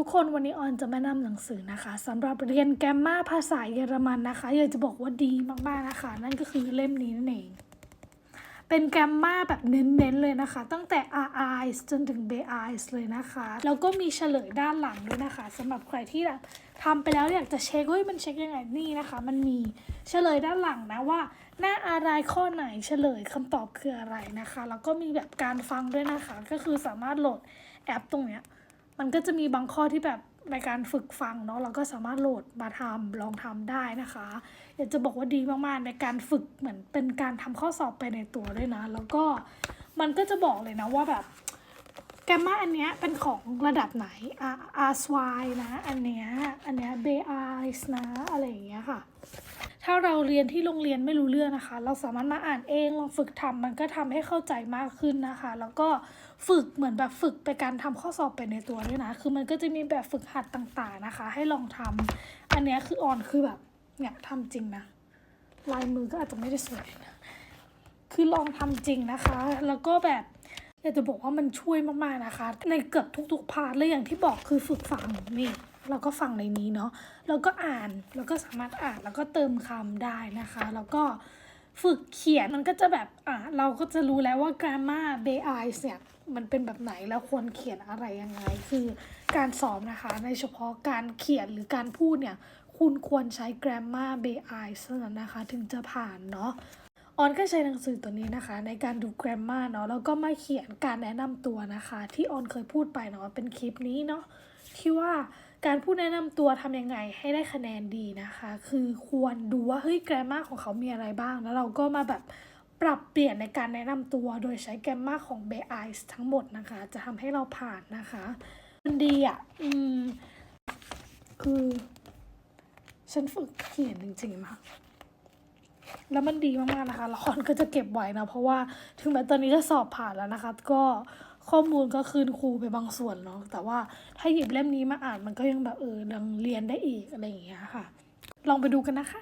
ทุกคนวันนี้ออนจะมานำหนังสือนะคะสำหรับเรียนแกมมาภาษาเยอรมันนะคะอยากจะบอกว่าดีมากๆนะคะ นั่นก็คือเล่มนี้นั่นเอง เป็นแกมมาแบบเน้นๆเลยนะคะ ตั้งแต่ R I จนถึง B I เลยนะคะ แล้วก็มีเฉลยด้านหลังด้วยนะคะสำหรับใครที่แบบทำไปแล้วอยากจะเช็คเฮ้ยมันเช็คยังไงนี่นะคะ มันมีเฉลยด้านหลังนะว่า หน้าอะไรข้อไหนเฉลยคำตอบคืออะไรนะคะ แล้วก็มีแบบการฟังด้วยนะคะ ก็คือสามารถโหลดแอปตรงเนี้ย มันก็จะมีบางข้อที่แบบในการฝึกฟังเนาะเราก็สามารถโหลดมาทำลองทำได้นะคะ อยากจะบอกว่าดีมากๆในการฝึกเหมือนเป็นการทำข้อสอบไปในตัวด้วยนะ แล้วก็มันก็จะบอกเลยนะว่าแบบ แกมมาอันเนี้ยเป็นของระดับไหน R R S Y นะ อันเนี้ย อันเนี้ย B I นะ อะไรอย่างเงี้ยค่ะ ถ้าเราเรียนที่โรงเรียนไม่รู้เรื่องนะคะ เราสามารถมาอ่านเองลองฝึกทำมันก็ทำให้เข้าใจมากขึ้นนะคะ แล้วก็ฝึกเหมือนแบบฝึกไปการทำข้อสอบไปในตัวด้วยนะ คือมันก็จะมีแบบฝึกหัดต่างๆนะคะ ให้ลองทำอันเนี้ยคืออ่อนคือแบบเนี่ยทำจริงนะ ลายมือก็อาจจะไม่ได้สวยนะ คือลองทำจริงนะคะ แล้วก็แบบ อยากจะบอกว่ามันช่วยมากๆนะคะ ในเกือบทุกๆพาร์ทเลยอย่างที่บอกคือฝึกฟังนี่เราก็ฟังในนี้เนาะแล้วก็อ่านแล้วก็สามารถอ่านแล้วก็เติมคำได้นะคะ แล้วก็ฝึกเขียนมันก็จะแบบอะเราก็จะรู้แล้วว่า grammar b a i เนี่ยมันเป็นแบบไหนแล้วควรเขียนอะไรยังไง คือการสอบนะคะ ในเฉพาะการเขียนหรือการพูดเนี่ย คุณควรใช้ grammar b i เท่านั้นนะคะ ถึงจะผ่านเนาะ ออนก็ใช้หนังสือตัวนี้นะคะ ในการดู grammar เนาะแล้วก็มาเขียนการแนะนำตัวนะคะ ที่ออนเคยพูดไปเนาะเป็นคลิปนี้เนาะที่ว่าการพูดแนะนำตัวทำยังไงให้ได้คะแนนดีนะคะ คือควรดูว่าเฮ้ย grammar ของเขามีอะไรบ้าง แล้วเราก็มาแบบปรับเปลี่ยนในการแนะนำตัวโดยใช้ grammar ของ b a i ทั้งหมดนะคะ จะทำให้เราผ่านนะคะมันดีอะอืมคือ ฉันฝึกเขียนจริงๆมาก แล้วมันดีมากๆนะคะละครก็จะเก็บไว้นะ เพราะว่าถึงแม้ตอนนี้จะสอบผ่านแล้วนะคะ ก็ข้อมูลก็คืนครูไปบางส่วนเนาะแต่ว่าถ้าหยิบเล่มนี้มาอ่านมันก็ยังแบบเออยังเรียนได้อีกอะไรอย่างเงี้ยค่ะ ลองไปดูกันนะคะ